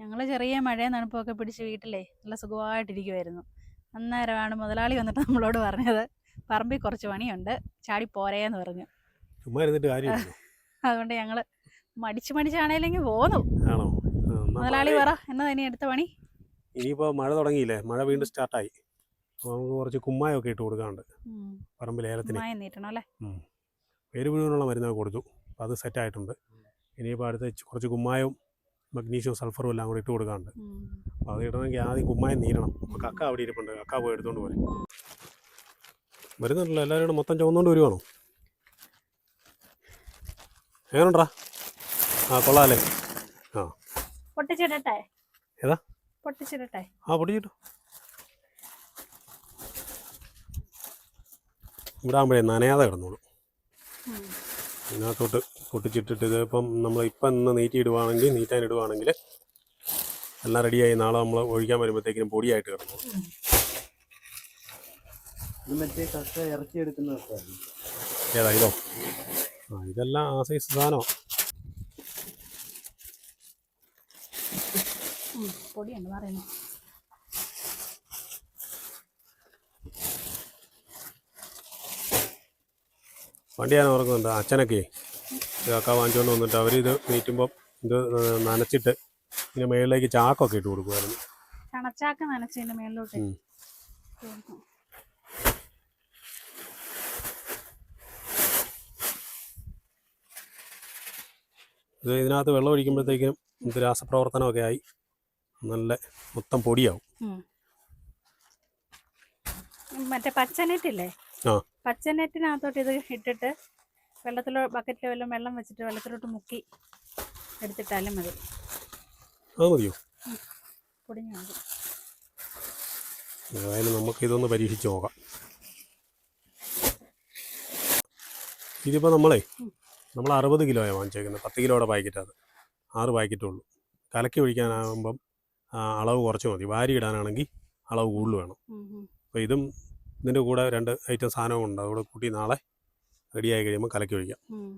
ഞങ്ങൾ ചെറിയ മഴയും തണുപ്പൊക്കെ പിടിച്ച് വീട്ടിലേ നല്ല സുഖമായിട്ടിരിക്കുമായിരുന്നു അന്നേരമാണ് മുതലാളി വന്നിട്ട് നമ്മളോട് പറഞ്ഞത് പറമ്പിൽ കുറച്ച് പണിയുണ്ട് ചാടി പോരേന്ന് പറഞ്ഞു. അതുകൊണ്ട് ഞങ്ങൾ മടിച്ച് മടിച്ചാണേലെങ്കിൽ പോന്നു. മുതലാളി പറ എന്നാ തന്നെ എടുത്ത പണി? ഇനിയിപ്പോ മഴ തുടങ്ങിയില്ലേ? മഴ വീണ്ടും സ്റ്റാർട്ടായി. അപ്പോൾ നമുക്ക് കുറച്ച് കുമ്മായൊക്കെ ഇട്ട് കൊടുക്കാണ്ട്. പറമ്പിൽ ഏലത്തിന്. പേര് മുഴുവനുള്ള മരുന്നൊക്കെ കൊടുത്തു. അപ്പോൾ അത് സെറ്റായിട്ടുണ്ട്. ഇനിയിപ്പോൾ അടുത്ത് കുറച്ച് കുമ്മായവും മഗ്നീഷ്യവും സൾഫറും എല്ലാം കൂടി ഇട്ട് കൊടുക്കാറുണ്ട്. അപ്പോൾ അത് ഇടണമെങ്കിൽ ആദ്യം കുമ്മായം നീരണം. അപ്പോൾ കക്ക അവിടെ ഇരിപ്പുണ്ട്. കക്ക പോയി എടുത്തുകൊണ്ട് പോരെ. വരുന്നുണ്ടല്ലോ. എല്ലാവരും കൂടെ മൊത്തം ചുവന്നുകൊണ്ട് വരുവാണോ? എങ്ങനെയുണ്ടാ ആ കൊള്ളാമല്ലേ ആ. പൊട്ടിച്ചിടട്ടെ? ഏതാ? പൊട്ടിച്ചിടട്ടെ? ആ പൊട്ടിച്ചിട്ടു. ഇവിടെ ആകുമ്പോഴേ നനയാതെ കിടന്നോളൂ. ഇതിനകത്തോട്ട് പൊട്ടിച്ചിട്ടിട്ട് ഇതിപ്പം ഇപ്പം നമ്മൾ ഇപ്പം ഇന്ന് നീറ്റി ഇടുവാണെങ്കിൽ നീറ്റാൻ ഇടുവാണെങ്കിൽ എല്ലാം റെഡിയായി നാളെ നമ്മൾ ഒഴിക്കാൻ വരുമ്പോഴത്തേക്കിനും പൊടിയായിട്ട് കിടന്നു മറ്റേ കക്ക ഇറച്ചി എടുക്കുന്ന കക്കയാണ്. ഏതാ ഇതോ ആ ഇതെല്ലാം ആ സൈസ് സാധനമോ ഉം. പൊടിയുണ്ട് വണ്ടി ഞാൻ ഓർക്കുന്നുണ്ട് അച്ഛനൊക്കെ ഇത് കക്ക വാങ്ങിച്ചുകൊണ്ട് വന്നിട്ട് അവരിത് നീറ്റുമ്പം ഇത് നനച്ചിട്ട് ഇതിന് മേളിലേക്ക് ചാക്കൊക്കെ ഇട്ട് കൊടുക്കുമായിരുന്നു ചണച്ചാക്ക നനച്ചതിന്റെ മേളിലോട്ട് ഉം. കൊടുക്കും. ഇത് ഇതിനകത്ത് വെള്ളം ഒഴിക്കുമ്പോഴത്തേക്കും ഇത് രാസപ്രവർത്തനമൊക്കെ ആയി നല്ല മൊത്തം പൊടിയാവും. മറ്റേ പച്ചനെറ്റില്ലേ ആ. പച്ചനെറ്റിനകത്തോട്ട് ഇത് ഇട്ടിട്ട് വെള്ളത്തിലോ ബക്കറ്റിലോ വല്ലതും വെള്ളം വെച്ചിട്ട് വെള്ളത്തിലോട്ട് മുക്കി എടുത്തിട്ടാലും മതി. മതിയോ? പൊടിഞ്ഞു മതി. ഏതായാലും നമുക്ക് ഇതൊന്ന് പരീക്ഷിച്ച് നോക്കാം. ഇതിപ്പോൾ നമ്മളേ നമ്മൾ അറുപത് കിലോയാണ് വാങ്ങിച്ചേക്കുന്നത്. പത്ത് കിലോയുടെ പാക്കറ്റ് അത്. ആറ് പാക്കറ്റേ ഉള്ളൂ. കലക്കി ഒഴിക്കാനാകുമ്പം അളവ് കുറച്ച് മതി. വാരി ഇടാനാണെങ്കിൽ അളവ് കൂടുതൽ വേണം. അപ്പോൾ ഇതും ഇതിൻ്റെ കൂടെ രണ്ട് ഐറ്റം സാധനവും ഉണ്ട് അതുകൂടെ കൂട്ടി നാളെ റെഡിയായി കഴിയുമ്പോൾ കലക്കി ഒഴിക്കാം ഉം.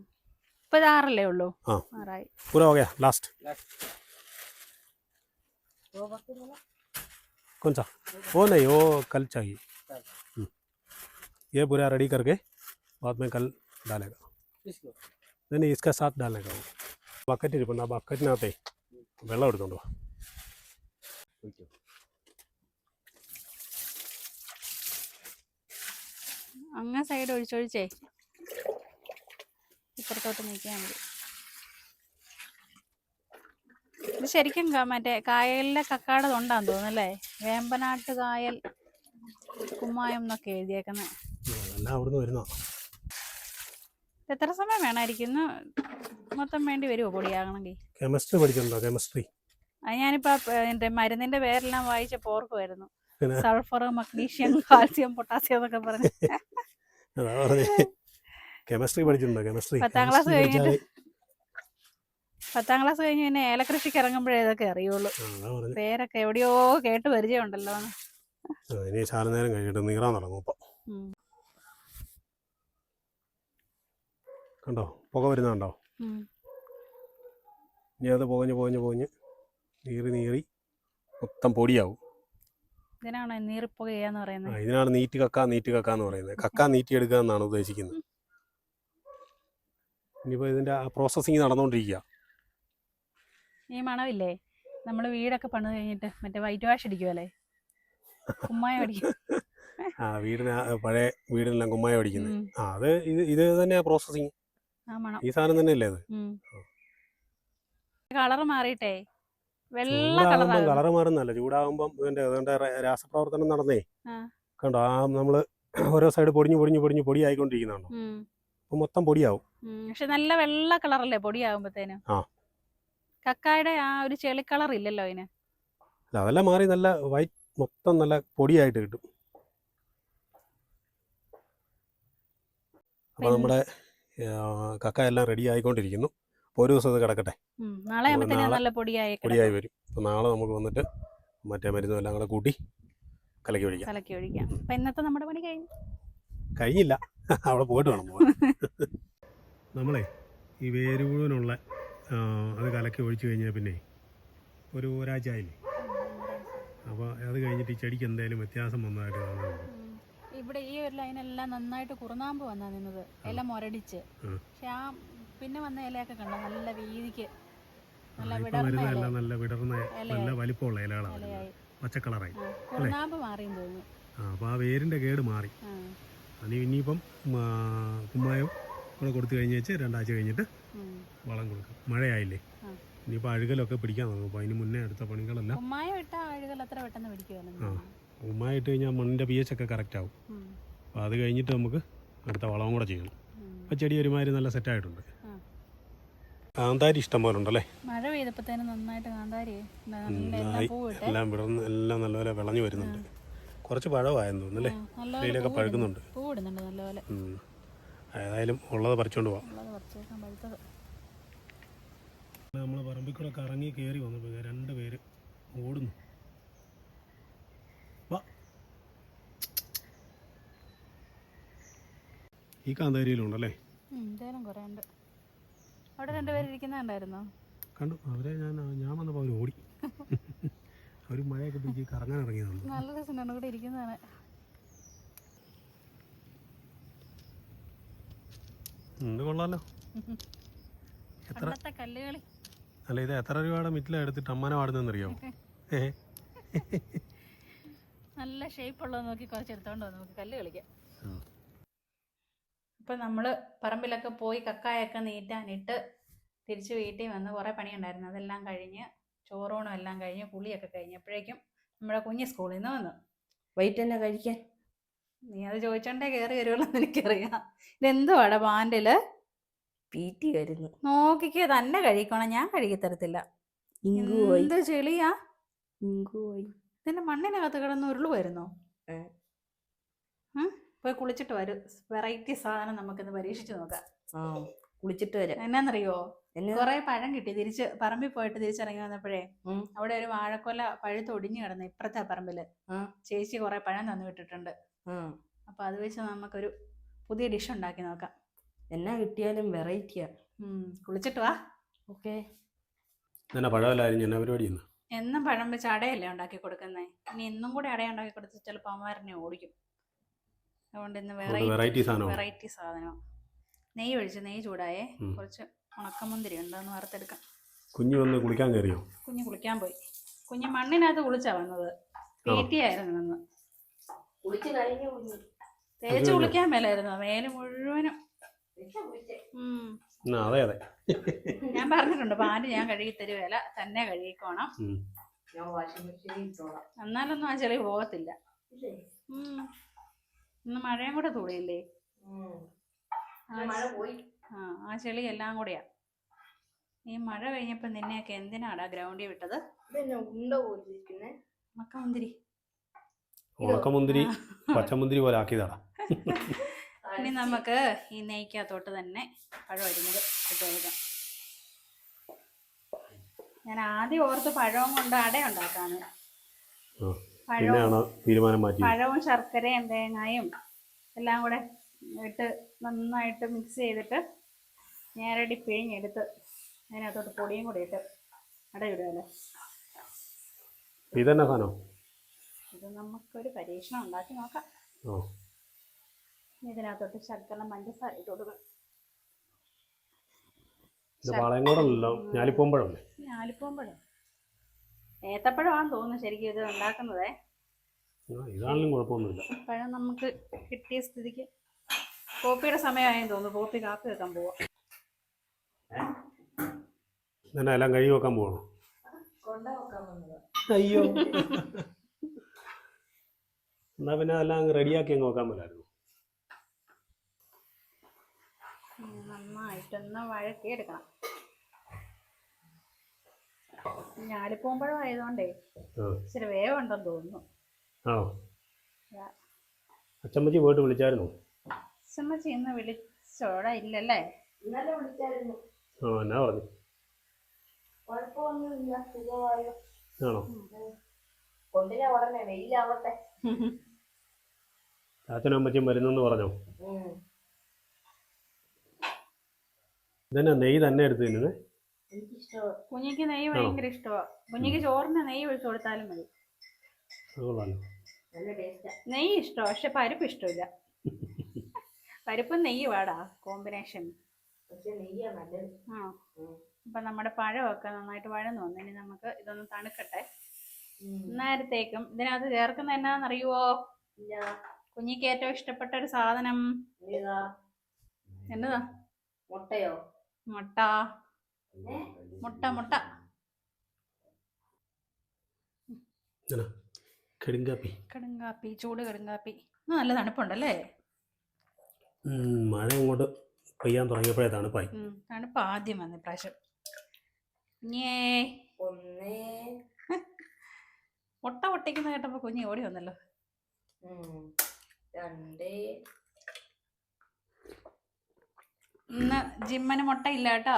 ഇപ്പൊ ഇത് ആറല്ലേ ഉള്ളൂ ആ. ആറായി पूरा हो गया लास्ट कौन सा वो नहीं वो कल चाहिए हम्म। ये पूरा रेडी करके बाद में कल डालेगा इसको नहीं नहीं इसका साथ डालने का वो ബക്കറ്റ് ഇരിപ്പുണ്ട് ആ ബക്കറ്റിനകത്തെ വെള്ളം എടുത്തോണ്ട് വാ അങ്ങ സൈഡ് ഒഴിച്ചൊഴിച്ചേ. ഇപ്പുറത്തോട്ട് നീക്കിയാൽ മതി. ഇത് ശരിക്കും മറ്റേ കായലിലെ കക്കാട തൊണ്ടാന്ന് തോന്നുന്നല്ലേ വേമ്പനാട്ട് കായൽ കുമ്മായം എന്നൊക്കെ എഴുതിയേക്കുന്നത് എത്ര സമയം വേണമായിരിക്കും മൊത്തം വേണ്ടി വരുമോ പൊടിയാകണമെങ്കിൽ? കെമിസ്ട്രി പഠിച്ചിട്ടുണ്ടോ കെമിസ്ട്രി അത് ഞാനിപ്പോ എന്റെ മരുന്നിന്റെ പേരെല്ലാം വായിച്ച പോർക്കുമായിരുന്നു? സൾഫർ മഗ്നീഷ്യം കാൽസ്യം പൊട്ടാസ്യം എന്നൊക്കെ പറഞ്ഞേ. കെമിസ്ട്രി പഠിച്ചിട്ടുണ്ടോ? കെമിസ്ട്രി പത്താം class കഴിഞ്ഞിട്ട് പത്താം ക്ലാസ് കഴിഞ്ഞ് പിന്നെ ഏലകൃഷിക്ക് ഇറങ്ങുമ്പോഴേ ഇതൊക്കെ അറിയുള്ളൂ. പേരൊക്കെ എവിടെയോ കേട്ട് പരിചയമുണ്ടല്ലോ. ഇനി ശാല നേരം കഴിഞ്ഞിട്ട് നീറാൻ തുടങ്ങും ഇപ്പം. കണ്ടോ? പുക വരുന്നുണ്ടോ? ഇനി അത് പുകഞ്ഞ് പുകഞ്ഞ് പുകഞ്ഞ് നീറി നീറി മൊത്തം പൊടിയാവും. ഇതിനാണോ നീറിപ്പുകയെന്ന് പറയുന്നത്? ഇതിനാണ് നീറ്റ് കക്ക നീറ്റ് കക്ക എന്ന് പറയുന്നത്. കക്ക നീറ്റി എടുക്കുക എന്നാണ് ഉദ്ദേശിക്കുന്നത്. ഇനിയിപ്പോൾ ഇതിന്റെ പ്രോസസ്സിങ് നടന്നുകൊണ്ടിരിക്കുക ഈ മണമില്ലേ? നമ്മൾ വീടൊക്കെ പണിത് കഴിഞ്ഞിട്ട് മറ്റേ വൈറ്റ് വാഷ് അടിക്കുമല്ലേ കുമ്മായ അടിക്കും. ആ വീടിന് പഴയ വീടിനെല്ലാം കുമ്മായ അടിക്കുന്നത് ആ അത് ഇത് ഇത് തന്നെയാ പ്രോസസ്സിങ് ഈ സാധനം തന്നെയല്ലേ അത്? കളർ മാറിയിട്ടേ. ചൂടാകുമ്പം കളറ് മാറുന്നല്ല ചൂടാകുമ്പം ഇതിന്റെ രാസപ്രവർത്തനം നടന്നേ? കണ്ടോ ആ നമ്മൾ ഓരോ സൈഡ് പൊടിഞ്ഞു പൊടിഞ്ഞു പൊടിഞ്ഞു പൊടി ആയിക്കൊണ്ടിരിക്കുന്നുണ്ടോ അപ്പോൾ മൊത്തം പൊടിയാവും. പക്ഷെ നല്ല വെള്ള കളറല്ലേ പൊടിയാകുമ്പത്തേനും ആ. കക്കായുടെ ആ ഒരു ചെളി കളർ ഇല്ലല്ലോ അതിന് അതെല്ലാം മാറി നല്ല വൈറ്റ് മൊത്തം നല്ല പൊടിയായിട്ട് കിട്ടും. അപ്പൊ നമ്മുടെ കക്ക എല്ലാം റെഡി ആയിക്കൊണ്ടിരിക്കുന്നു. അപ്പോൾ ഒരു ദിവസം ഇത് കിടക്കട്ടെ. നാളെ പൊടിയായി വരും അപ്പോൾ നാളെ നമുക്ക് വന്നിട്ട് മറ്റേ മരുന്നും എല്ലാം കൂടെ കൂട്ടി കലക്കി ഒഴിക്കാം. കലക്കി ഒഴിക്കാം. അപ്പം ഇന്നത്തെ നമ്മുടെ പണി കഴിഞ്ഞു. കഴിഞ്ഞില്ല. അവിടെ പോയിട്ട് വേണം പോകാൻ നമ്മളെ ഈ വേര് മുഴുവനുള്ള അത് കലക്കി ഒഴിച്ചു കഴിഞ്ഞാൽ പിന്നെ ഒരു ഒരാഴ്ച ആയില്ലേ? അപ്പോൾ അത് കഴിഞ്ഞിട്ട് ഈ ചെടിക്ക് എന്തായാലും വ്യത്യാസം വന്നതായിട്ട് കാണുന്നുണ്ട് ഉം. ഇവിടെ ഈ ഒരു ലൈനെല്ലാം നന്നായിട്ട് കുറുനാമ്പ് വന്നാ നിന്നത്. എല്ലാം മുരടിച്ച്. പക്ഷെ ആ പിന്നെ വന്ന ഇലയൊക്കെ കണ്ടോ? നല്ല വീതിക്ക്. നല്ല വിടർന്ന ഇല. നല്ല വിടർന്ന നല്ല വലിപ്പമുള്ള ഇലകളാണ് പച്ചക്കളറായി പച്ച കളറായി ആ, കുറുനാമ്പ് മാറിയെന്ന് തോന്നുന്നു. ആ അപ്പോൾ ആ വേരിന്റെ കേട് മാറി. ആ, അത് ഇനിയിപ്പം ആ, കുമ്മായം കൂടെ കൊടുത്തു കഴിഞ്ഞ് വെച്ച് രണ്ടാഴ്ച കഴിഞ്ഞിട്ട് ഉം. വളം കൊടുക്കും. മഴയായില്ലേ? ആ. ഇനിയിപ്പോൾ അഴുകലൊക്കെ പിടിക്കാൻ തുടങ്ങും. അപ്പോൾ അതിന് മുന്നേ അടുത്ത പണികളെല്ലാം കുമ്മായം ഇട്ട ആഴുകൾ അത്ര പെട്ടെന്ന് പിടിക്കുമല്ലോ ആ കുമ്മായം ഇട്ട് കഴിഞ്ഞാൽ മണ്ണിന്റെ പി എച്ച് ഒക്കെ കറക്റ്റ് ആവും. ഉം. അപ്പോൾ അത് കഴിഞ്ഞിട്ട് നമുക്ക് അടുത്ത വളവും കൂടെ ചെയ്യണം. ഉം. അപ്പോൾ ചെടി ഒരുമാതിരി നല്ല സെറ്റായിട്ടുണ്ട്. കാന്താരി ഇഷ്ടം പോലെ ഉണ്ടല്ലേ മഴ പെയ്തപ്പോഴത്തേനും നന്നായിട്ട് കാന്താരി എല്ലാം വിടർന്ന് എല്ലാം നല്ലപോലെ വിളഞ്ഞു വരുന്നുണ്ട്. കുറച്ച് പഴമായെന്ന് തോന്നുന്നല്ലേ ഇതിലൊക്കെ പഴുക്കുന്നുണ്ട്. പൂവിടുന്നുണ്ട് നല്ലപോലെ. ഏതായാലും ഉള്ളത് പറിച്ചുകൊണ്ട് പോവാം. പറമ്പിക്കൂടെ നമ്മൾ പറമ്പിൽ കൂടെ കറങ്ങി കേറി വന്നപ്പോൾ രണ്ട് പേര് ഓടുന്നു. ഈ കാന്താരിയിലുണ്ടല്ലേ? എന്തായാലും എന്തേലും കുറേ ഉണ്ട്. അവിടെ രണ്ടുപേരും ഇരിക്കുന്നുണ്ടായിരുന്നോ കണ്ടു. അവരെ ഞാൻ ഞാൻ വന്നപ്പോൾ അവർ ഓടി. അവർ മഴയൊക്കെ പിടിച്ച് കറങ്ങാൻ ഇറങ്ങിയതാണ് നല്ല രസമുണ്ട്. കൂടെ ഇരിക്കുന്നതാണ്. ഇത് കൊള്ളാലോ. എത്ര അല്ല ഇത് എത്ര രൂപയുടെ മിറ്റില എടുത്തിട്ട് അമ്മാനെ പാടുന്നറിയോ നല്ല ഷേപ്പ് ഉള്ളത് നോക്കി കുറച്ച് എടുത്തോണ്ടോ നമുക്ക് കല്ല് കളിക്കാം. ഇപ്പം നമ്മൾ പറമ്പിലൊക്കെ പോയി കക്കായൊക്കെ നീറ്റാനിട്ട് തിരിച്ച് വീട്ടിൽ വന്ന് കുറേ പണിയുണ്ടായിരുന്നു. അതെല്ലാം കഴിഞ്ഞ് ചോറൂണും എല്ലാം കഴിഞ്ഞ് കുളിയൊക്കെ കഴിഞ്ഞപ്പോഴേക്കും നമ്മുടെ കുഞ്ഞ് സ്കൂളിൽ നിന്ന് വന്നു. വൈറ്റ് തന്നെ കഴിക്കാൻ? നീ അത് ചോദിച്ചോണ്ടേ കയറി വരുമല്ലോ എന്ന് എനിക്കറിയാം. ഇതെന്തുവാടാ പാൻഡിൽ പീറ്റി വരുന്നു നോക്കിക്കേ തന്നെ കഴിക്കണം. ഞാൻ കഴുകി തരത്തില്ല എന്ത് ചെളിയാ? ഇതിന്റെ മണ്ണിനകത്ത് കിടന്ന് ഉരുൾ വരുന്നോ ഏ. പോയി കുളിച്ചിട്ട് വരും. വെറൈറ്റി സാധനം നമുക്കിന്ന് പരീക്ഷിച്ച് നോക്കാം. കുളിച്ചിട്ട് വരും. എന്നാന്നറിയോ? കൊറേ പഴം കിട്ടി. തിരിച്ച് പറമ്പിൽ പോയിട്ട് തിരിച്ചിറങ്ങി വന്നപ്പോഴേ അവിടെ ഒരു വാഴക്കൊല പഴുത്ത് ഒടിഞ്ഞു കിടന്നു ഇപ്പുറത്തെ പറമ്പിൽ. ചേച്ചി കുറെ പഴം തന്നു വിട്ടിട്ടുണ്ട്. അപ്പൊ അത് വെച്ച് നമുക്കൊരു പുതിയ ഡിഷ് ഉണ്ടാക്കി നോക്കാം. എന്നാ കിട്ടിയാലും വെറൈറ്റിയാ. കുളിച്ചിട്ട് വാ. ഓക്കെ. എന്നാ പഴം വെച്ച് അടയല്ലേ ഉണ്ടാക്കി കൊടുക്കുന്നേ? ഇനി ഇന്നും കൂടെ അടയുണ്ടാക്കി കൊടുത്ത് ചിലപ്പോൾ അമ്മമാരനെ ഓടിക്കും. അതുകൊണ്ട് ഇന്ന് വെറൈറ്റി വെറൈറ്റി സാധനം നെയ്യ് ഒഴിച്ച് നെയ്യ് ചൂടായേ. കുറച്ച് ഉണക്കമുന്തിരി ഉണ്ടോന്ന് വറുത്തെടുക്കാം. കുഞ്ഞു വന്ന് കുളിക്കാൻ കയറിയോ? കുഞ്ഞ് കുളിക്കാൻ പോയി. കുഞ്ഞ് മണ്ണിനകത്ത് കുളിച്ചാ വന്നത്. പേറ്റിയായിരുന്നു നിന്ന് കുളിച്ച് കഴിഞ്ഞു കുഞ്ഞു. തേച്ച്? കുളിക്കാൻ മേലായിരുന്നു. മേൽ മുഴുവനും. അതെ അതെ. ഞാൻ പറഞ്ഞിട്ടുണ്ട് പാൽ ഞാൻ കഴുകി തരുവേല തന്നെ കഴുകിക്കോണം. ഞാൻ വാഷിംഗ് മെഷീനിൽ ഇട്ടോളാം. എന്നാലൊന്നും ആ ചെളി പോകത്തില്ല. ഇന്ന് മഴയും കൂടെ തുളിയില്ലേ. ആ ആ ചെളി എല്ലാം കൂടെയാ. ഈ മഴ കഴിഞ്ഞപ്പോ നിന്നെയൊക്കെ എന്തിനാടാ ഗ്രൗണ്ടിൽ വിട്ടത്? ഉണക്കമുന്തിരി പച്ചമുന്തിരി പോലെ ആക്കിയതാടാ. ഇനി നമുക്ക് ഈ നെയ്ക്കകത്തോട്ട് തന്നെ പഴം അരിഞ്ഞത് ഇട്ട് കൊടുക്കാം. ഞാൻ ആദ്യം ഓർത്ത് പഴവും കൊണ്ട് അട ഉണ്ടാക്കാന്ന്. പിന്നെയാണ് തീരുമാനം മാറ്റി പഴവും ശർക്കരയും തേങ്ങയും എല്ലാം കൂടെ ഇട്ട് നന്നായിട്ട് മിക്സ് ചെയ്തിട്ട് നേരടി പിഴിഞ്ഞെടുത്ത് അതിനകത്തോട്ട് പൊടിയും കൂടി ഇട്ട് അടയിടുമല്ലോ ഇതന്നെ സാധനം? ഇത് നമുക്കൊരു പരീക്ഷണം ഉണ്ടാക്കി നോക്കാം. ഓ. ഇതിനകത്തോട്ട് ശർക്കര പഞ്ചസാര ഇട്ട് കൊടുക്കണം ഇത് പാളയംകോടല്ലോ ഞാലിപ്പോമ്പഴല്ലേ ഞാലിപ്പൂമ്പഴം ഏത്തപ്പഴമാണെന്ന് തോന്നുന്നു ശരിക്കും ഇത് ഉണ്ടാക്കുന്നതേ. ഇതാണെങ്കിലും കുഴപ്പമൊന്നുമില്ല. പഴം നമുക്ക് കിട്ടിയ സ്ഥിതിക്ക് കോപ്പിയുടെ സമയമായെന്ന് തോന്നുന്നു. കോപ്പി കാപ്പി വെക്കാൻ പോവാം. എന്നാ എല്ലാം കഴുകി വെക്കാൻ പോകണം അയ്യോ. എന്നാ പിന്നെ അങ്ങ് റെഡിയാക്കി അങ്ങ് വെക്കാൻ പോലായിരുന്നു നന്നായിട്ടൊന്ന് വഴക്കി എടുക്കണം ഞാലിപ്പൂമ്പഴം ആയതുകൊണ്ടേ ഇച്ചിരി വേവുണ്ടെന്ന് തോന്നുന്നു. ആണോ. അച്ചമ്മച്ചി പോയിട്ട് വിളിച്ചായിരുന്നു? അച്ചമ്മച്ചി ഇന്ന് വിളിച്ചോടാ ഇല്ലല്ലേ? ഇന്നലെ വിളിച്ചായിരുന്നു. ആ എന്നാ പറഞ്ഞു. കുഴപ്പമൊന്നുമില്ല സുഖമായോ? ആണോ? കൊണ്ടിനെ ഉടനെ വെയിലാവട്ടെ. ചാച്ചനും അമ്മച്ചും വരുന്നെന്ന് പറഞ്ഞോ. ഇതന്നെ നെയ്യ് തന്നെ എടുത്ത് കുഞ്ഞിക്ക് നെയ്യ് ഭയങ്കര ഇഷ്ടമാ കുഞ്ഞിക്ക് ചോറിന് നെയ്യ് ഒഴിച്ചു കൊടുത്താലും മതി. നല്ല ടേസ്റ്റാ നെയ്യ് ഇഷ്ടമാ പക്ഷെ പരിപ്പ് ഇഷ്ടമില്ല. പരിപ്പും നെയ്യ് വാടാ കോമ്പിനേഷൻ പക്ഷെ നെയ്യാ നല്ലത്. ആ. അപ്പൊ നമ്മുടെ പഴമൊക്കെ നന്നായിട്ട് വഴന്നു വന്നു. ഇനി നമുക്ക് ഇതൊന്ന് തണുക്കട്ടെ. നേരത്തേക്കും ഇതിനകത്ത് ചേർക്കുന്ന എന്നാന്നറിയുവോ? ഇല്ല. കുഞ്ഞിക്ക് ഏറ്റവും ഇഷ്ടപ്പെട്ട ഒരു സാധനം. എന്നതാ മുട്ടയോ? മുട്ട. മുട്ട മുട്ട. കടുങ്കാപ്പി. കടുങ്കാപ്പി ചൂട് കടുങ്കാപ്പി. നല്ല തണുപ്പുണ്ടല്ലേ? മഴ അങ്ങോട്ട് പെയ്യാൻ തുടങ്ങിയപ്പോഴേ തണുപ്പായി തണുപ്പ് ആദ്യം വന്നു ഒന്നേ മുട്ട പൊട്ടിക്കുന്ന കേട്ടപ്പോ കുഞ്ഞി ഓടി വന്നല്ലോ. ഇന്ന് ജിമ്മന് മുട്ട ഇല്ല കേട്ടോ.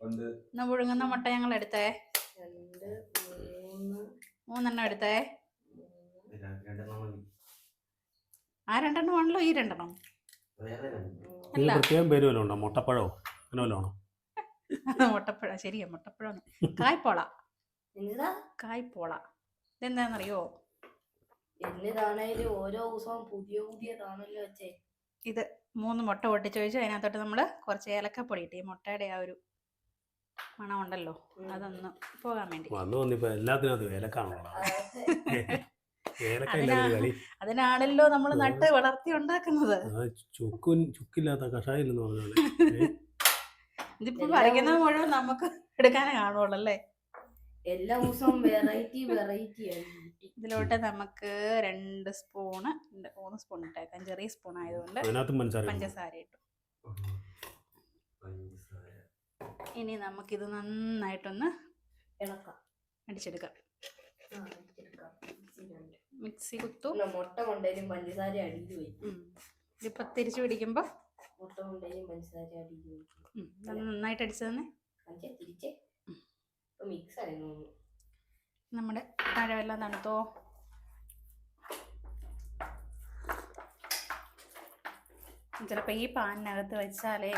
ഇന്ന് പുഴുങ്ങുന്ന മുട്ട ഞങ്ങൾ എടുത്തേ മൂന്നെണ്ണം എടുത്തേ. ആ രണ്ടെണ്ണം ആണല്ലോ ഈ രണ്ടെണ്ണം. ഇതിന് പ്രത്യേകം പേര് വല്ലതും ഉണ്ടോ? മുട്ടപ്പഴമോ അങ്ങനെ വല്ലതും ആണോ? മുട്ടപ്പഴ ശരിയാ മുട്ടപ്പഴം കായ്പോള. കായ്പോള. ഇതെന്താണെന്നറിയോ എന്നതാണേലും ഓരോ ദിവസവും പുതിയ പുതിയതാണല്ലോ വെച്ചേ ഇത് മൂന്ന് മുട്ട പൊട്ടിച്ചോദിച്ചു വെച്ച് അതിനകത്തോട്ട് നമ്മൾ കുറച്ച് ഏലക്കപ്പൊടി ഇട്ട് ഈ മുട്ടയുടെ ആ ഒരു മണമുണ്ടല്ലോ ഉണ്ടല്ലോ അതൊന്ന് പോകാൻ വേണ്ടി. വന്നു വന്നിപ്പോ എല്ലാത്തിനകത്ത് ഏലക്കാണല്ലോ ഏലക്ക അതിനാ- ഇല്ലാതെ കളി. അതിനാണല്ലോ നമ്മൾ നട്ട് വളർത്തി ഉണ്ടാക്കുന്നത്. ചുക്കും ചുക്കില്ലാത്ത കഷായം ഇതിപ്പോ പറയുന്നത് മുഴുവൻ നമുക്ക് എടുക്കാനേ കാണുള്ളൂ അല്ലേ എല്ലാ ദിവസവും വെറൈറ്റി വെറൈറ്റി ഇതിലോട്ട് നമുക്ക് രണ്ട് സ്പൂണ് മൂന്ന് സ്പൂൺ ഇട്ടേക്കാം. ചെറിയ സ്പൂൺ ആയതുകൊണ്ട് പഞ്ചസാര ഇട്ടു. പഞ്ചസാര. ഇനി നമുക്കിത് നന്നായിട്ടൊന്ന് ഇളക്കാം. അടിച്ചെടുക്കാം. മിക്സി കുത്തു. മുട്ട കൊണ്ടേലും പഞ്ചസാര അടിയിൽ പോയി. ഇതിപ്പോ തിരിച്ചു പിടിക്കുമ്പോ? മുട്ട കൊണ്ടേലും പഞ്ചസാര അടിയിൽ പോയി നന്നായിട്ട് അടിച്ചു തന്നെ അഞ്ചേ തിരിച്ചേ ഇപ്പൊ മിക്സ് ആയി തോന്നുന്നു. നമ്മുടെ പഴമെല്ലാം തണുത്തോ? ചിലപ്പോ ഈ പാനിനകത്ത് വെച്ചാലേ.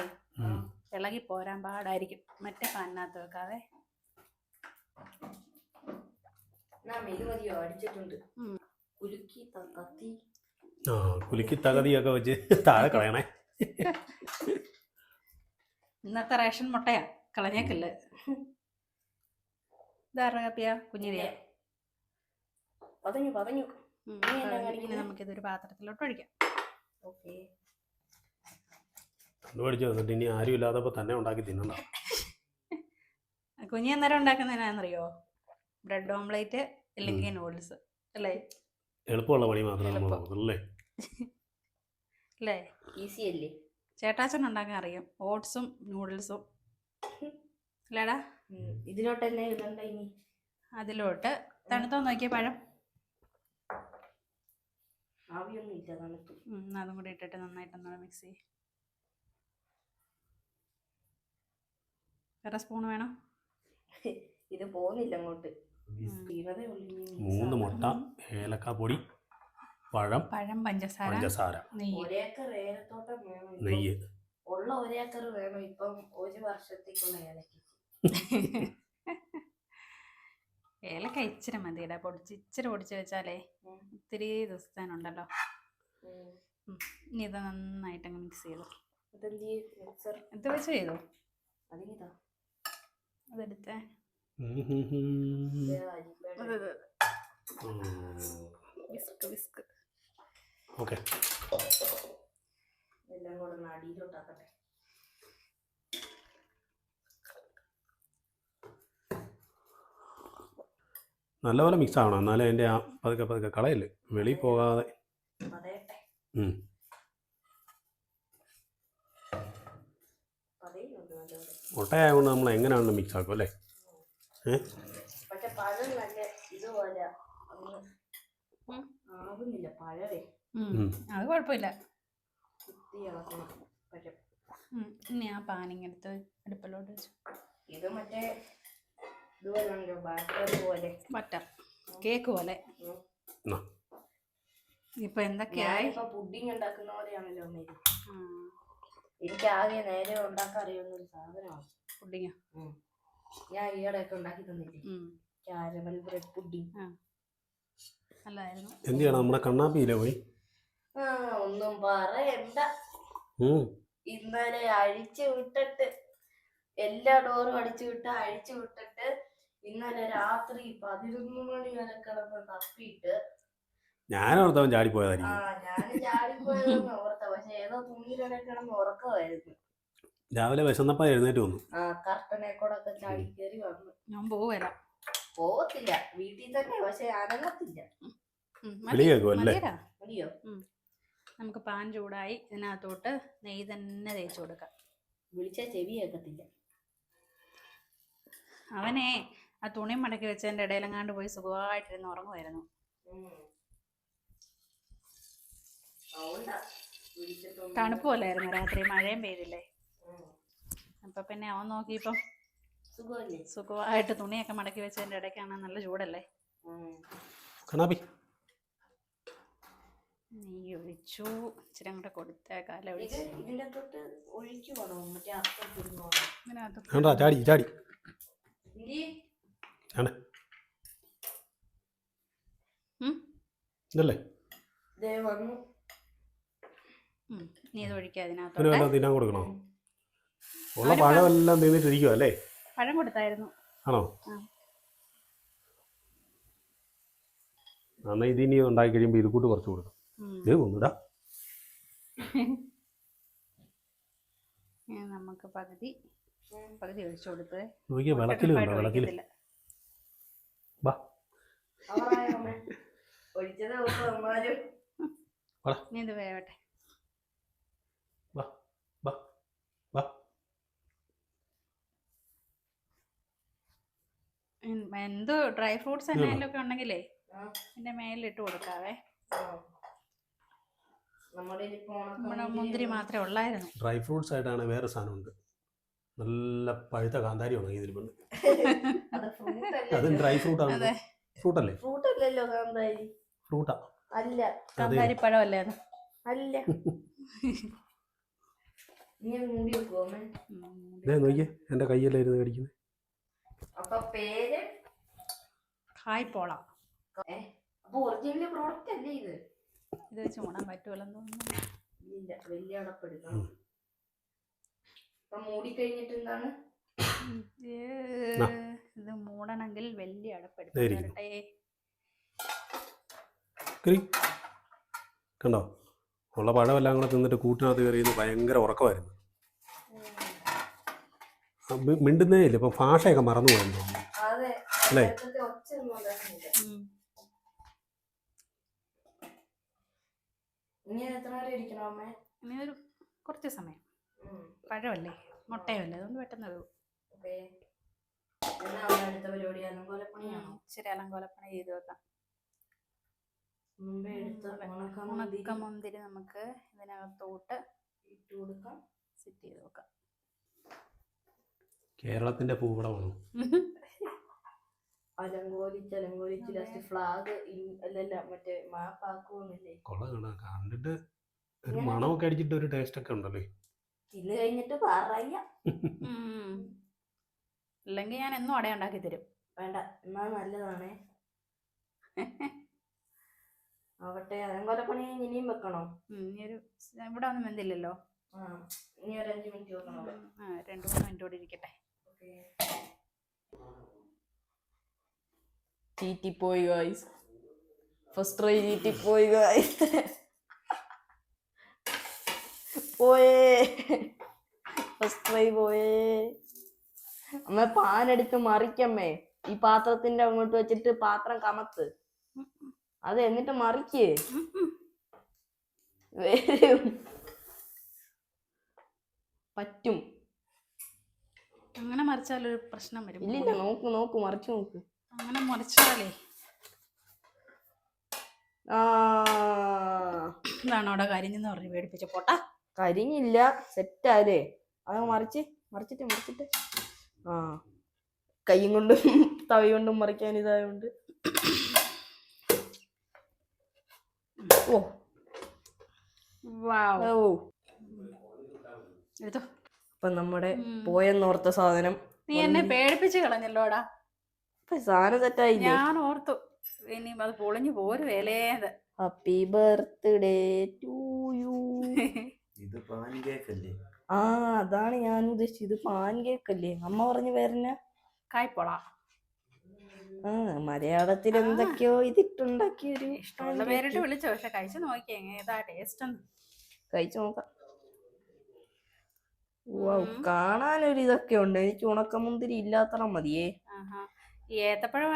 ഇളകി പോരാൻ പാടായിരിക്കും. മറ്റേ പാനിനകത്ത് വെക്കാതെ. കുലുക്കി തകതിയൊക്കെ വെച്ച് താഴെ കളയണേ. ഇന്നത്തെ റേഷൻ മുട്ടയാ. കളഞ്ഞേക്കില്ല. ഇതാരുടെ കാപ്പിയാ കുഞ്ഞിരിയ പതഞ്ഞു പതഞ്ഞു? നമുക്കിതൊരു പാത്രത്തിലോട്ട് ഒഴിക്കാം. ഓക്കെ. കണ്ടുപിടിച്ച് വന്നിട്ട് ഇനി ആരും ഇല്ലാത്തപ്പോ തന്നെ ഉണ്ടാക്കി തിന്നണ്ട കുഞ്ഞി അന്നേരം ഉണ്ടാക്കുന്നതിനാണെന്നറിയോ ബ്രെഡ് ഓംലേറ്റ് അല്ലെങ്കിൽ നൂഡിൽസ് അല്ലേ? എളുപ്പമുള്ള പണി മാത്രമേ നമ്മൾ എളുപ്പം. അല്ലേ? അല്ലേ? ഈസി അല്ലേ? ചേട്ടാച്ചൻ ഉണ്ടാക്കാൻ അറിയാം. ഓട്സും നൂഡിൽസും അല്ലേടാ. ഇതിലോട്ട് തന്നെ ഇടണ്ട ഇനി? അതിലോട്ട് തണുത്തോ നോക്കിയ പഴം. ആവിയൊന്നും ഇല്ല തണുത്തു അതും കൂടി ഇട്ടിട്ട് നന്നായിട്ടൊന്ന് മിക്സ് ചെയ്യും. വേറെ സ്പൂൺ വേണം? ഇത് പോകുന്നില്ല അങ്ങോട്ട്. മൂന്ന്. മുട്ട ഏലക്കാപ്പൊടി പഴം പഴം പഞ്ചസാര പഞ്ചസാര. നെയ്യ്. ഉള്ള ഒരേക്കർ വേണം ഇപ്പം ഒരു വർഷത്തേക്കുള്ള ഏലക്ക് ഏലക്ക ഇച്ചിരി മതിയിടാ. പൊടിച്ച് ഇച്ചിരി പൊടിച്ച് വെച്ചാലേ. ഒത്തിരി ദിവസത്തേനുണ്ടല്ലോ. ഇനി ഇത് നന്നായിട്ട് മിക്സ് ചെയ്തു. ഇത് വെച്ച് ചെയ്തു? അതിനിതാ. അതെടുത്തേ. Whisk whisk. ഓക്കെ. എല്ലാം കൂടെ ഒന്ന് അടിയിലോട്ടാക്കട്ടെ. നല്ലപോലെ മിക്സ് ആവണം. എന്നാലേ അതിന്റെ ആ പതുക്കെ പതുക്കെ കളയല്ലേ വെളിയിൽ പോകാതെ. മുട്ടയായതുകൊണ്ട് നമ്മൾ എങ്ങനെയാണെന്ന് മിക്സ് ആക്കും അല്ലേ? അത് കുഴപ്പമില്ല. ഇനി ആ പാനിങ്ങെടുത്ത് അടുപ്പിലോട്ട് വെച്ചു. ഇത് മറ്റേ ബട്ടർ കേക്ക് പോലെ. ഇപ്പൊ എന്തൊക്കെയായി? പുഡിങ് ഉണ്ടാക്കുന്ന പോലെയാണല്ലോ എനിക്ക് ആകെ നേരെ ഉണ്ടാക്കാൻ അറിയുന്ന ഒരു സാധനമാണ്. പുഡിങ്ങോ. ഞാൻ ഈയിടെയൊക്കെ ഉണ്ടാക്കി തന്നില്ലേ. Caramel bread pudding. എന്ത് ചെയ്യണം നമ്മുടെ കണ്ണാപ്പിയില്ലേ പോയി? ആ ഒന്നും പറയണ്ട. ഇന്നലെ അഴിച്ചു വിട്ടിട്ട് എല്ലാ ഡോറും അടിച്ചു വിട്ട് അഴിച്ചു വിട്ടിട്ട് ഇന്നലെ രാത്രി പതിനൊന്ന് മണി വരെ കിടന്ന് തപ്പിയിട്ട് ചാടിപ്പോയതായിരിക്കും. ഞാൻ ചാടിപ്പോയതെന്ന് ഓർത്ത. പക്ഷെ ഏതോ തുണിയിലൊക്കെ കിടന്ന് ഉറക്കമായിരുന്നു. രാവിലെ വിശന്നപ്പ എഴുന്നേറ്റ് വന്നു. ആ കർട്ടനെ കൂടെ ചാടി കയറി വന്നു. ഞാൻ പോവല. പോകത്തില്ല വീട്ടിൽ തന്നെ പക്ഷെ അനങ്ങത്തില്ല. നമുക്ക് പാൻ ചൂടായി ഇതിനകത്തോട്ട് നെയ്യ് തന്നെ തേച്ച് കൊടുക്കാം. വിളിച്ചാ ചെവി കേൾക്കത്തില്ല. അവനെ ആ തുണി മടക്കി വെച്ചതിന്റെ ഇടയിലെങ്ങാണ്ട് പോയി സുഖമായിട്ടിരുന്ന് ഉറങ്ങുമായിരുന്നു. അതുകൊണ്ടാ വിളിച്ചിട്ടൊന്നും തണുപ്പ് പോലായിരുന്നു രാത്രി മഴയും പെയ്തില്ലേ. അപ്പൊ പിന്നെ അവൻ നോക്കിയപ്പം സുഖമല്ലേ? സുഖമായിട്ട് തുണിയൊക്കെ മടക്കി വെച്ചതിന്റെ ഇടയ്ക്കാണ് നല്ല ചൂടല്ലേ? നീ ഒഴിച്ചു. ഇച്ചിരി അങ്ങോട്ട് കൊടുത്തേക്കാല ഒഴിച്ചു. ഒഴിച്ച് ഇതിനകത്ത്? ഇതല്ലേ. നീ ഇത് ഒഴിക്കുക പിന്നെ അതിനകത്തോട്ട് തിന്നാൻ കൊടുക്കണോ? ഉള്ള പഴമെല്ലാം തിന്നിട്ടിരിക്കുവോ അല്ലേ? പഴം കൊടുത്തായിരുന്നു. ആണോ. എന്നാ ഇതിനി ഉണ്ടാക്കി കഴിയുമ്പോൾ ഇത് കൂട്ട് കുറച്ച് കൊടുക്കും. ഇത് ഒന്നിടാ ഇനി നമുക്ക് പകുതി പകുതി ഒഴിച്ചു കൊടുത്ത് വിളക്കിലുണ്ടോ വിളക്കിൽ വാ അവറായോ അമ്മേ? ഒഴിച്ചതേ ഇനി ഇത് വേവട്ടെ വാ വാ വാ ഉം, എന്ത് ഡ്രൈ ഫ്രൂട്ട്സ് എന്തെങ്കിലും ഒക്കെ ഉണ്ടെങ്കിലേ എന്റെ മേലിലിട്ട് മേലിട്ട് കൊടുക്കാവേ. നമ്മുടെ മുന്തിരി മാത്രമേ ഉള്ളായിരുന്നു. ഡ്രൈ ഫ്രൂട്ട്സ് ആയിട്ടാണ് വേറെ സാധനം ഉണ്ട് നല്ല പഴുത്ത കാന്താരി ഉണങ്ങി അത് ഫ്രൂട്ട് അതും ഡ്രൈ ഫ്രൂട്ട് ആണ്. അതെ. ഫ്രൂട്ട് അല്ലേ? ഫ്രൂട്ട് അല്ലല്ലോ കാന്താരി. ഫ്രൂട്ടാ അല്ല. കാന്താരിപ്പഴം അല്ലേ. അല്ല ഇതേ നോക്കിയേ എന്റെ കയ്യല്ലേ ഇരുന്ന് കടിക്കുന്നത് അപ്പൊ പേര്? കായ്പോള. ഏ അപ്പൊ ഒറിജിനൽ പ്രോഡക്റ്റ് അല്ലേ ഇത്? ഇത് വെച്ച് മൂടാൻ പറ്റുമല്ലെന്ന് തോന്നുന്നു. ഇല്ല വലിയ അടപ്പെടുക്കണം അപ്പൊ മൂടി കഴിഞ്ഞിട്ട് എന്താണ്. ഇത് മൂടണമെങ്കിൽ വലിയ അടപ്പെടുത്തേ കണ്ടോ? ഉള്ള പഴമെല്ലാം കൂടെ തിന്നിട്ട് കൂട്ടിനകത്ത് കയറിയെന്ന് ഭയങ്കര ഉറക്കമായിരുന്നു. മിണ്ടുന്നേ ഇല്ല. ഇപ്പം ഭാഷയൊക്കെ മറന്നു പോയെന്ന് അതെ. അല്ലേ? ഇനി എത്ര നേരം ഇരിക്കണം അമ്മേ? ഇനി ഒരു കുറച്ച് സമയം. പഴമല്ലേ? മുട്ടയല്ലേ അതുകൊണ്ട് പെട്ടെന്ന് പണിയാണോ? ഇച്ചിരി അലങ്കോലപ്പണി ചെയ്ത് വെക്കാം. മുമ്പേ എടുത്ത ഉണക്ക ഉണക്ക മുന്തിരി നമുക്ക് ഇതിനകത്തോട്ട് ഇട്ട് കൊടുക്കാം. സെറ്റ് ചെയ്ത് വെക്കാം. കേരളത്തിന്റെ പൂവടമാണ് അലങ്കോലിച്ച് അലങ്കോലിച്ച് ലാസ്റ്റ് ഫ്ലാഗ് അല്ലല്ല മറ്റേ മാപ്പ് ആക്കുമെന്നില്ലേ കൊള്ള കാണാൻ കണ്ടിട്ട് ഒരു മണമൊക്കെ അടിച്ചിട്ട് ഒരു ടേസ്റ്റ് ഒക്കെ ഉണ്ടല്ലേ? തിന്നു കഴിഞ്ഞിട്ട് പറയാം. അല്ലെങ്കിൽ ഞാൻ എന്നും അട ഉണ്ടാക്കി തരും. വേണ്ട എന്നാ നല്ലതാണേ. ആവട്ടെ അലങ്കോല പണി ഇനിയും വെക്കണോ? ഇനിയൊരു ഒരു ഇവിടെ ഒന്നും വെന്തില്ലല്ലോ. ഇനി ഒരു അഞ്ച് മിനിറ്റ് വെക്കണോ ആ രണ്ട് മൂന്ന് മിനിറ്റ് കൂടി ഇരിക്കട്ടെ. ചീറ്റിപ്പോയി ഗായ്സ് ഫസ്റ്റ് ട്രൈ ചീറ്റിപ്പോയി ഗായ്സ് പോയേ ഫസ്റ്റ് ട്രൈ പോയേ. അമ്മ പാനെടുത്ത് മറിക്കമ്മേ. ഈ പാത്രത്തിന്റെ അങ്ങോട്ട് വെച്ചിട്ട് പാത്രം കമത്ത്. അത് എന്നിട്ട് മറിക്ക്. വരും. പറ്റും. അങ്ങനെ മറിച്ചാലൊരു പ്രശ്നം വരും. ഇല്ലില്ല നോക്ക് നോക്ക് മറിച്ച് നോക്ക്. അങ്ങനെ മറിച്ചാലേ. എന്താണോ ഇതാണ് അവിടെ കരിഞ്ഞെന്ന് പറഞ്ഞ് പേടിപ്പിച്ച പോട്ടാ. കരിഞ്ഞില്ല സെറ്റാലേ അത് മറിച്ച് മറിച്ചിട്ട് മറിച്ചിട്ട്. ആ. കൈയും കൊണ്ടും തവി കൊണ്ടും മറിക്കാൻ ഇതായോണ്ട്. ഓ. വാ. ഓ. എടുത്തോ. അപ്പൊ നമ്മുടെ. പോയെന്നോർത്ത സാധനം നീ എന്നെ പേടിപ്പിച്ച് കളഞ്ഞല്ലോടാ? ഇപ്പൊ സാധനം സെറ്റായില്ലേ? ഞാൻ ഓർത്തു. ഇനി അത് പൊളിഞ്ഞു പോരു വേലേത് ഹാപ്പി ബർത്ത്ഡേ ടു യു ഇത് പാൻ കേക്ക് അല്ലേ ആ അതാണ് ഞാൻ ഉദ്ദേശിച്ചത്. ഇത് പാൻ കേക്ക് അല്ലേ അമ്മ പറഞ്ഞു പേരന കായ്പൊള. ആ മലയാളത്തിൽ എന്തൊക്കെയോ ഇതിട്ടുണ്ടാക്കിയൊരു ഇഷ്ടമുള്ള പേരിട്ട് വിളിച്ചോ. പക്ഷെ കഴിച്ചു നോക്കിയേ ഏതാ ടേസ്റ്റ് ഒന്ന് കഴിച്ചു നോക്കാം. കാണാനൊരു ഇതൊക്കെ ഉണ്ട്. എനിക്ക് ഉണക്കമുന്തിരി ഇല്ലാത്തറ മതിയേ. ആഹാ. ഏത്തപ്പഴം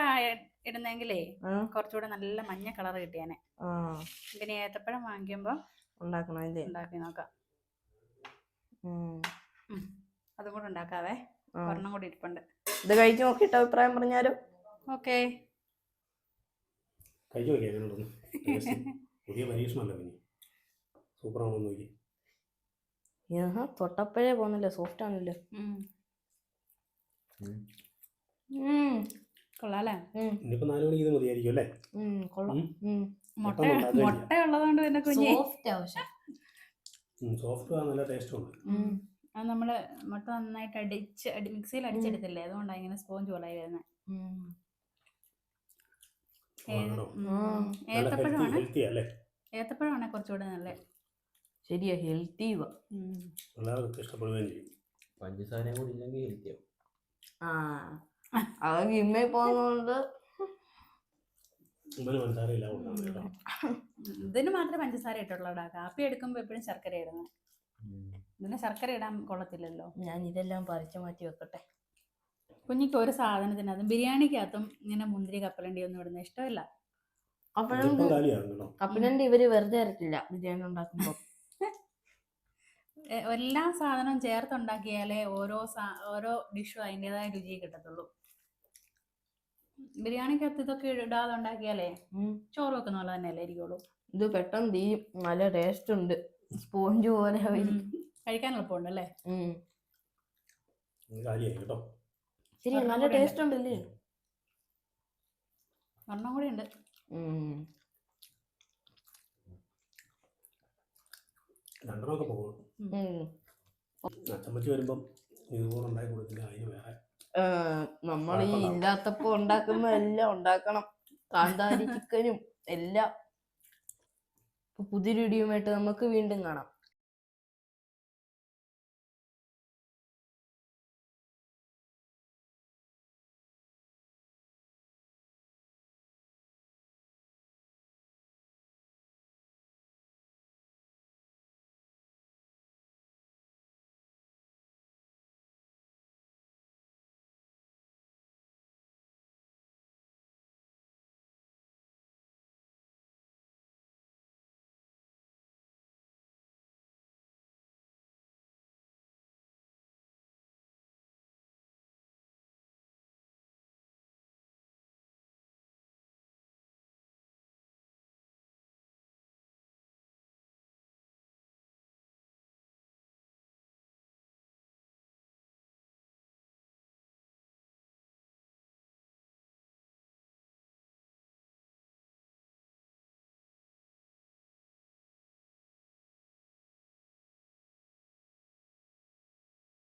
ഇടുന്നെങ്കിലേ കുറച്ചുകൂടെ നല്ല മഞ്ഞ കളർ കിട്ടിയാനെ. പിന്നെ ഏത്തപ്പഴം വാങ്ങിക്കുമ്പോ ഉണ്ടാക്കി നോക്കാം. അതും കൂടെ ഉണ്ടാക്കാവേ. ഒരെണ്ണം കൂടി ഇരിപ്പുണ്ട്. ഇത് കഴിച്ചു നോക്കിയിട്ട് അഭിപ്രായം പറഞ്ഞാലോ? ഓക്കെ. കഴിച്ചു പുതിയ പരീക്ഷണമല്ല പിന്നെ സൂപ്പറാണോ നോക്കി തൊട്ടപ്പഴേ പോന്നല്ലേ സോഫ്റ്റ് ആണല്ലോ? ഉം. കൊള്ളാല്ലേ? ഉം. ഇനിയിപ്പോൾ നാല് മണിക്ക് ഇത് മതിയായിരിക്കും അല്ലേ? കൊള്ളാം. മുട്ട മുട്ട ഉള്ളതുകൊണ്ട് പിന്നെ കുഞ്ഞി സോഫ്റ്റ് ആവശ്യം. സോഫ്റ്റ് നല്ല ടേസ്റ്റ് ഉണ്ട്. അത് മുട്ട നന്നായിട്ട് അടിച്ച് അടി മിക്സിയിൽ അടിച്ചെടുത്തില്ലേ? അതുകൊണ്ടാണ് ഇങ്ങനെ സ്പോഞ്ച് പോലെ വരുന്നത് ഏത്തപ്പഴമാണ്? ഏത്തപ്പഴമാണ് കുറച്ചുകൂടെ നല്ല? ശരിയാ ഹെൽത്തി എല്ലാവർക്കും ഇഷ്ടപ്പെടുകയും ചെയ്യും. കൂടി ഇല്ലെങ്കിൽ ആ അത് ഇതിന് മാത്രമേ പഞ്ചസാര ഇട്ടുള്ളൂടാ. കാപ്പി എടുക്കുമ്പോൾ എപ്പോഴും ശർക്കര ഇടണം. ഇതിന് ശർക്കര ഇടാൻ കൊള്ളത്തില്ലല്ലോ. ഞാൻ ഇതെല്ലാം പറിച്ചു മാറ്റി വെക്കട്ടെ. കുഞ്ഞിക്ക് ഒരു സാധനത്തിനകത്തും ബിരിയാണിക്കകത്തും ഇങ്ങനെ മുന്തിരി കപ്പലണ്ടി ഒന്നും ഇടുന്ന ഇഷ്ടമല്ല. കപ്പലണ്ടി കപ്പലണ്ടി ഇവർ വെറുതെ ഇറക്കില്ല ബിരിയാണി ഉണ്ടാക്കുമ്പോ. എല്ലാ സാധനവും ചേർത്തുണ്ടാക്കിയാലേ ഓരോ സാ- ഓരോ ഡിഷും അതിന്റെതായ രുചി കിട്ടത്തുള്ളൂ. ബിരിയാണിക്കകത്ത് ഇതൊക്കെ ഇടാതെ ഉണ്ടാക്കിയാലേ ചോറ് വെക്കുന്ന പോലെ തന്നെ അല്ലേ ഇരിക്കുള്ളൂ ഇത് പെട്ടെന്ന് തീ നല്ല ടേസ്റ്റ് ഉണ്ട്. സ്പോഞ്ച് പോലെ. കഴിക്കാൻ എളുപ്പമുണ്ട് അല്ലേ ശരി നല്ല ടേസ്റ്റ് ഉണ്ട്. ടേസ്റ്റ് ഉണ്ടല്ലേ? ഒരെണ്ണം കൂടി ഉണ്ട്. രണ്ടെണ്ണമൊക്കെ പോകും. ഉം. അച്ചമ്മച്ചി വരുമ്പം ഇതുപോലെ ഉണ്ടാക്കി കൊടുക്കില്ല അതിന് വേറെ ആ, നമ്മൾ ഈ ഇല്ലാത്തപ്പോ ഉണ്ടാക്കുന്ന എല്ലാം ഉണ്ടാക്കണം. കാന്താരി ചിക്കനും എല്ലാം. പുതിരിടിയുമായിട്ട് പുതിയൊരു വീഡിയോയുമായിട്ട് നമുക്ക് വീണ്ടും കാണാം.